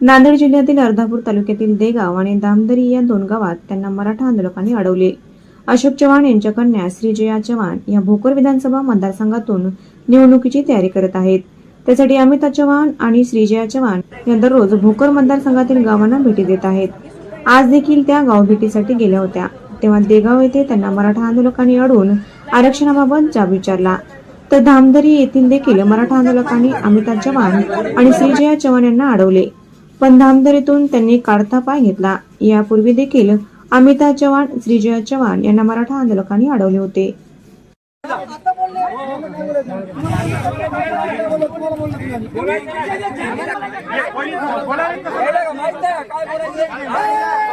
नांदेड जिल्ह्यातील अर्धापूर तालुक्यातील देगाव आणि दामदरी या दोन गावात त्यांना मराठा आंदोलकांनी अडवले. अशोक चव्हाण यांच्या कन्या श्रीजया चव्हाण या भोकर विधानसभा मतदारसंघातून निवडणुकीची तयारी करत आहेत. त्यासाठी अमिता चव्हाण आणि श्रीजया चव्हाण या दररोज भोकर मतदारसंघातील गावांना भेटी देत आहेत. आज देखील त्या गावभेटीसाठी गेल्या होत्या. तेव्हा देगाव येथे त्यांना मराठा आंदोलकांनी अडवून आरक्षणाबाबत जाब विचारला. तर धामदरी येथील देखील मराठा आंदोलकांनी अमिता चव्हाण आणि श्रीजया चव्हाण यांना अडवले. पण धामदरीतून त्यांनी काढता पाय घेतला. यापूर्वी देखील अमिता चव्हाण श्रीजया चव्हाण यांना मराठा आंदोलकांनी अडवले होते. पाटिल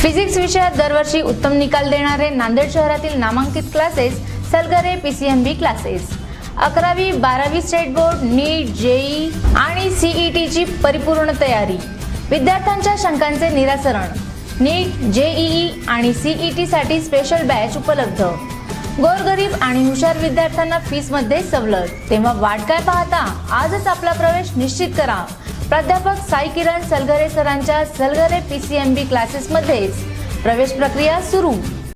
फिजिक्स विषयात दरवर्षी उत्तम निकाल देणारे नांदेड शहरातील नामांकित क्लासेस सलगरे पीसीएमबी क्लासेस अकरावी बारावी स्टेट बोर्ड नीट जेई आणि सीईटी ची परिपूर्ण तयारी. विद्यार्थ्यांच्या शंकांचे निराकरण नीट जेईई आणि सीईटी साठी स्पेशल बॅच उपलब्ध. गोरगरीब आणि हुशार विद्यार्थ्यांना फीसमध्ये सवलत. तेव्हा वाट काय पाहता आजच आपला प्रवेश निश्चित करा. प्राध्यापक साई किरण सलगरे सरांच्या सलगरे पीसीएमबी क्लासेस मध्येच. प्रवेश प्रक्रिया सुरू.